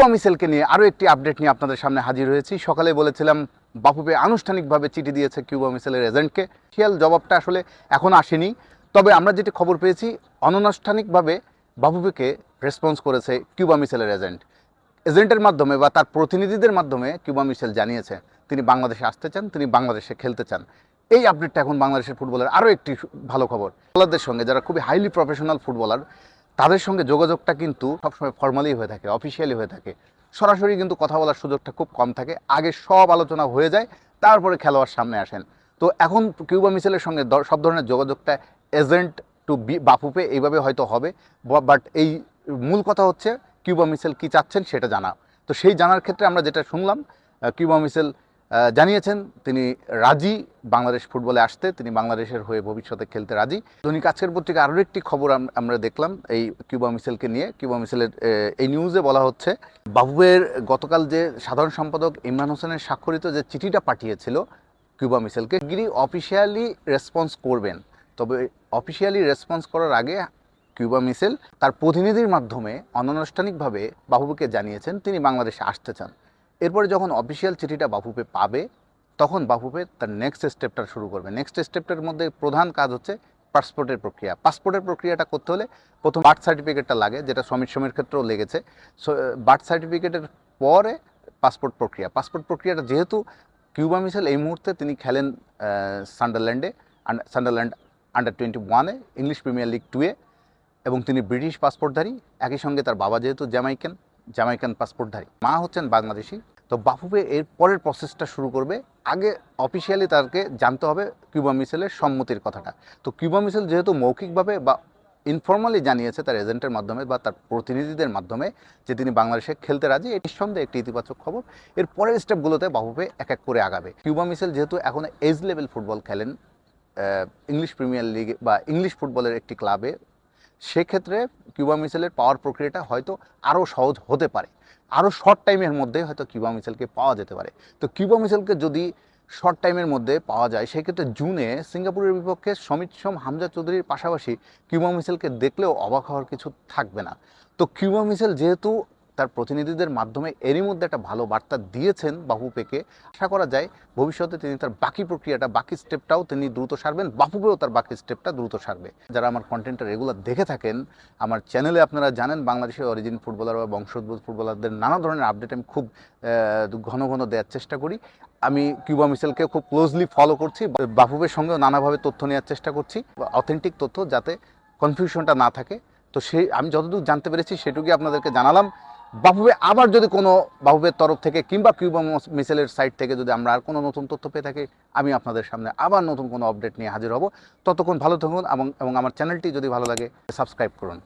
Cuba মিসেলকে নিয়ে আরও একটি আপডেট নিয়ে আপনাদের সামনে হাজির হয়েছি। সকালে বলেছিলাম, বাফুফে আনুষ্ঠানিকভাবে চিঠি দিয়েছে কিউবা মিসেলের এজেন্টকে। খেয়াল জবাবটা আসলে এখন আসেনি। তবে আমরা যেটি খবর পেয়েছি, অনানুষ্ঠানিকভাবে বাফুফেকে রেসপন্স করেছে কিউবা মিসেলের এজেন্ট। এজেন্টের মাধ্যমে বা তার প্রতিনিধিদের মাধ্যমে কিউবা মিশেল জানিয়েছে, তিনি বাংলাদেশে আসতে চান, তিনি বাংলাদেশে খেলতে চান। এই আপডেটটা এখন বাংলাদেশের ফুটবলের আরও একটি ভালো খবর। ফুটবলারদের সঙ্গে যারা খুবই হাইলি প্রফেশনাল ফুটবলার তাদের সঙ্গে যোগাযোগটা কিন্তু সবসময় ফর্মালি হয়ে থাকে অফিসিয়ালি হয়ে থাকে। সরাসরি কিন্তু কথা বলার সুযোগটা খুব কম থাকে। আগে সব আলোচনা হয়ে যায়, তারপরে খেলোয়াড় সামনে আসেন। তো এখন কিউবা মিসেলের সঙ্গে সব ধরনের যোগাযোগটা এজেন্ট টু বি বাফুপে এইভাবে হয়তো হবে। বাট এই মূল কথা হচ্ছে কিউবা মিসেল কী চাচ্ছেন সেটা জানা। তো সেই জানার ক্ষেত্রে আমরা যেটা শুনলাম কিউবা মিসেল জানিয়েছেন তিনি রাজি বাংলাদেশ ফুটবলে আসতে, তিনি বাংলাদেশের হয়ে ভবিষ্যতে খেলতে রাজি। দৈনিক আজকের পত্রিকা আরও একটি খবর আমরা দেখলাম, এই কিউবা মিসেলকে নিয়ে। কিউবা মিসেলের এই নিউজে বলা হচ্ছে, বাবুয়ের গতকাল যে সাধারণ সম্পাদক ইমরান হোসেনের স্বাক্ষরিত যে চিঠিটা পাঠিয়েছিল কিউবা মিসেলকে গিরি অফিসিয়ালি রেসপন্স করবেন। তবে অফিসিয়ালি রেসপন্স করার আগে কিউবা মিসেল তার প্রতিনিধির মাধ্যমে অনানুষ্ঠানিকভাবে বাফুফেকে জানিয়েছেন, তিনি বাংলাদেশে আসতে চান। এরপরে যখন অফিসিয়াল চিঠিটা বাফুফে পাবে, তখন বাফুফে তার নেক্সট স্টেপটা শুরু করবে। নেক্সট স্টেপটার মধ্যে প্রধান কাজ হচ্ছে পাসপোর্টের প্রক্রিয়া। পাসপোর্টের প্রক্রিয়াটা করতে হলে প্রথম বার্থ সার্টিফিকেটটা লাগে, যেটা সমীর সমীর ক্ষেত্রেও লেগেছে। সো বার্থ সার্টিফিকেটের পরে পাসপোর্ট প্রক্রিয়া। পাসপোর্ট প্রক্রিয়াটা যেহেতু কিউবা মিসেল এই মুহূর্তে তিনি খেলেন সান্ডারল্যান্ডে সান্ডারল্যান্ড আন্ডার টোয়েন্টি ওয়ানে ইংলিশ প্রিমিয়ার লিগ টুয়ে এবং তিনি ব্রিটিশ পাসপোর্টধারী একই সঙ্গে তার বাবা যেহেতু জ্যামাইকান জ্যামাইকান পাসপোর্টধারী। মা হচ্ছেন বাংলাদেশি। তো বাফুফে এর পরের প্রসেসটা শুরু করবে। আগে অফিসিয়ালি তাকে জানতে হবে কিউবা মিসেলের সম্মতির কথাটা। তো কিউবা মিসেল যেহেতু মৌখিকভাবে বা ইনফর্মালি জানিয়েছে তার এজেন্টের মাধ্যমে বা তার প্রতিনিধিদের মাধ্যমে যে তিনি বাংলাদেশে খেলতে রাজি এটি নিঃসন্দেহে একটি ইতিবাচক খবর। এর পরের স্টেপগুলোতে বাফুফে এক এক করে আগাবে। কিউবা মিসেল যেহেতু এখন এজ লেভেল ফুটবল খেলেন ইংলিশ প্রিমিয়ার লিগ বা ইংলিশ ফুটবলের একটি ক্লাবে সেক্ষেত্রে কিউবা মিসাইলের পাওয়ার প্রক্রিয়াটা হয়তো আরও সহজ হতে পারে। আরও শর্ট টাইমের মধ্যে হয়তো কিউবা মিসাইলকে পাওয়া যেতে পারে। তো কিউবা মিসাইলকে যদি শর্ট টাইমের মধ্যে পাওয়া যায়, সেক্ষেত্রে জুনে সিঙ্গাপুরের বিপক্ষে সমিত সোম হামজা চৌধুরীর পাশাপাশি কিউবা মিসাইলকে দেখলেও অবাক হওয়ার কিছু থাকবে না। তো কিউবা মিসাইল যেহেতু তার প্রতিনিধিদের মাধ্যমে এরই মধ্যে একটা ভালো বার্তা দিয়েছেন বাফুপেকে আশা করা যায় ভবিষ্যতে তিনি তার বাকি প্রক্রিয়াটা, বাকি স্টেপটাও তিনি দ্রুত সারবেন। বাফুপেও তার বাকি স্টেপটা দ্রুত সারবে। যারা আমার কন্টেন্টটা রেগুলার দেখে থাকেন, আমার চ্যানেলে আপনারা জানেন, বাংলাদেশের অরিজিন ফুটবলার বা বংশোদ্ভূত ফুটবলারদের নানা ধরনের আপডেট আমি খুব ঘন ঘন দেওয়ার চেষ্টা করি। আমি কিউবা মিসেলকে খুব ক্লোজলি ফলো করছি। বাফুবের সঙ্গেও নানাভাবে তথ্য নেওয়ার চেষ্টা করছি। অথেন্টিক তথ্য যাতে কনফিউশনটা না থাকে। তো সেই আমি যতদূর জানতে পেরেছি, সেটুকুই আপনাদেরকে জানালাম। বাফুবে আবার যদি কোনো বাফুবের তরফ থেকে কিংবা কিউবা মিসেলের সাইট থেকে যদি আমরা আর কোনো নতুন তথ্য পেয়ে থাকি, আমি আপনাদের সামনে আবার নতুন কোনো আপডেট নিয়ে হাজির হব। ততক্ষণ ভালো থাকুন এবং এবং আমার চ্যানেলটি যদি ভালো লাগে সাবস্ক্রাইব করুন।